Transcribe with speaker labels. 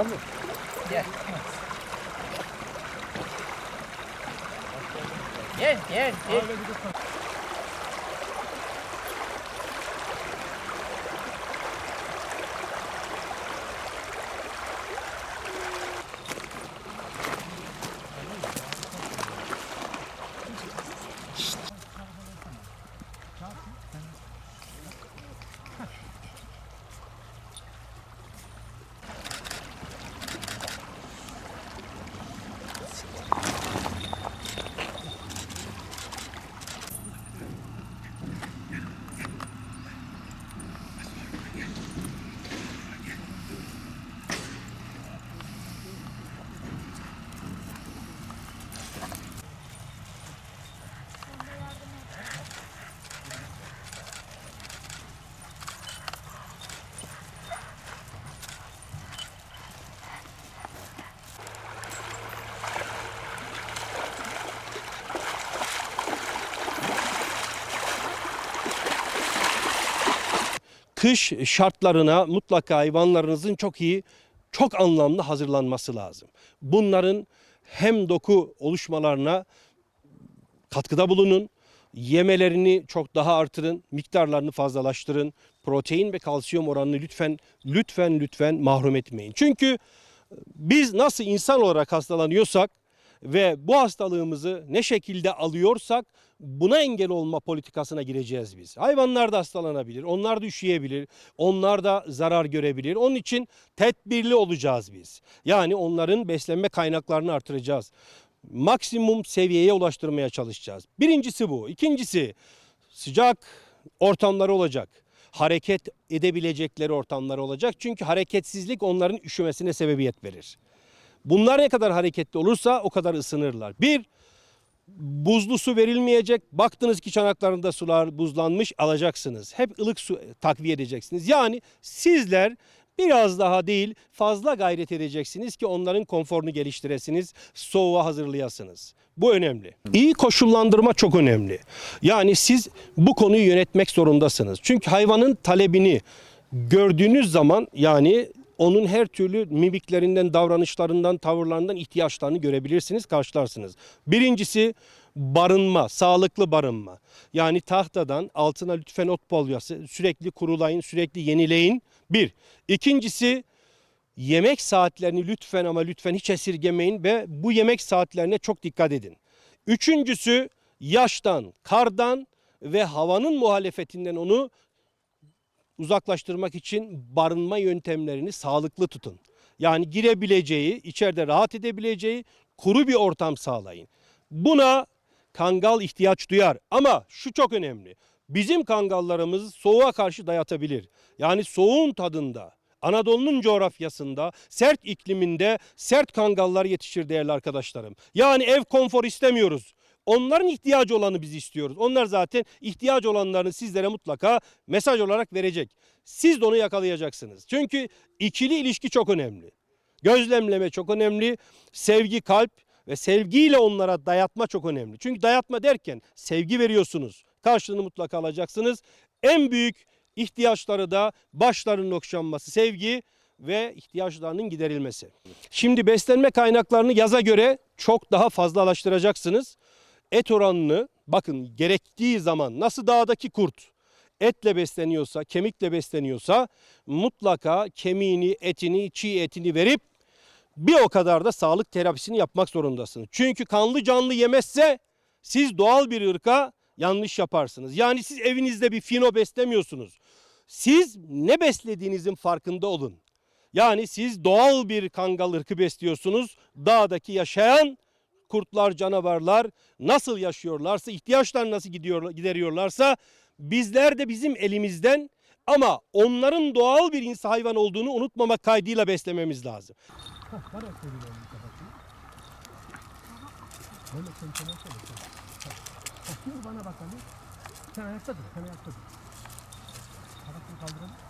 Speaker 1: Gel mi?
Speaker 2: Gel. Gel gel gel.
Speaker 3: Kış şartlarına mutlaka hayvanlarınızın çok iyi, çok anlamlı hazırlanması lazım. Bunların hem doku oluşmalarına katkıda bulunun, yemelerini çok daha artırın, miktarlarını fazlalaştırın. Protein ve kalsiyum oranını lütfen lütfen lütfen mahrum etmeyin. Çünkü biz nasıl insan olarak hastalanıyorsak ve bu hastalığımızı ne şekilde alıyorsak buna engel olma politikasına gireceğiz biz. Hayvanlar da hastalanabilir, onlar da üşüyebilir, onlar da zarar görebilir. Onun için tedbirli olacağız biz. Yani onların beslenme kaynaklarını artıracağız. Maksimum seviyeye ulaştırmaya çalışacağız. Birincisi bu. İkincisi sıcak ortamları olacak. Hareket edebilecekleri ortamlar olacak. Çünkü hareketsizlik onların üşümesine sebebiyet verir. Bunlar ne kadar hareketli olursa o kadar ısınırlar. Bir, buzlu su verilmeyecek. Baktınız ki çanaklarında sular buzlanmış alacaksınız. Hep ılık su takviye edeceksiniz. Yani sizler biraz daha değil fazla gayret edeceksiniz ki onların konforunu geliştiresiniz, soğuğa hazırlayasınız. Bu önemli. İyi koşullandırma çok önemli. Yani siz bu konuyu yönetmek zorundasınız. Çünkü hayvanın talebini gördüğünüz zaman yani onun her türlü mimiklerinden, davranışlarından, tavırlarından ihtiyaçlarını görebilirsiniz, karşılarsınız. Birincisi barınma, sağlıklı barınma. Yani tahtadan altına lütfen ot polyası sürekli kurulayın, sürekli yenileyin. Bir. İkincisi yemek saatlerini lütfen ama lütfen hiç esirgemeyin ve bu yemek saatlerine çok dikkat edin. Üçüncüsü yaştan, kardan ve havanın muhalefetinden onu uzaklaştırmak için barınma yöntemlerini sağlıklı tutun. Yani girebileceği, içeride rahat edebileceği kuru bir ortam sağlayın. Buna kangal ihtiyaç duyar ama şu çok önemli. Bizim kangallarımız soğuğa karşı dayatabilir. Yani soğuğun tadında Anadolu'nun coğrafyasında, sert ikliminde sert kangallar yetişir değerli arkadaşlarım. Yani ev konfor istemiyoruz. Onların ihtiyacı olanı biz istiyoruz. Onlar zaten ihtiyacı olanlarını sizlere mutlaka mesaj olarak verecek. Siz de onu yakalayacaksınız. Çünkü ikili ilişki çok önemli. Gözlemleme çok önemli. Sevgi, kalp ve sevgiyle onlara dayatma çok önemli. Çünkü dayatma derken sevgi veriyorsunuz. Karşılığını mutlaka alacaksınız. En büyük ihtiyaçları da başlarının okşanması, sevgi ve ihtiyaçlarının giderilmesi. Şimdi beslenme kaynaklarını yaza göre çok daha fazlalaştıracaksınız. Et oranını bakın gerektiği zaman nasıl dağdaki kurt etle besleniyorsa, kemikle besleniyorsa mutlaka kemiğini, etini, çiğ etini verip bir o kadar da sağlık terapisini yapmak zorundasınız. Çünkü kanlı canlı yemezse siz doğal bir ırka yanlış yaparsınız. Yani siz evinizde bir fino beslemiyorsunuz. Siz ne beslediğinizin farkında olun. Yani siz doğal bir kangal ırkı besliyorsunuz. Dağdaki yaşayan kurtlar, canavarlar nasıl yaşıyorlarsa, ihtiyaçlar nasıl gidiyor, gideriyorlarsa bizler de bizim elimizden ama onların doğal bir insan hayvan olduğunu unutmamak kaydıyla beslememiz lazım.
Speaker 1: Bana bak. Sen ayakta dur. Sen ayakta dur. Kafasını kaldıralım.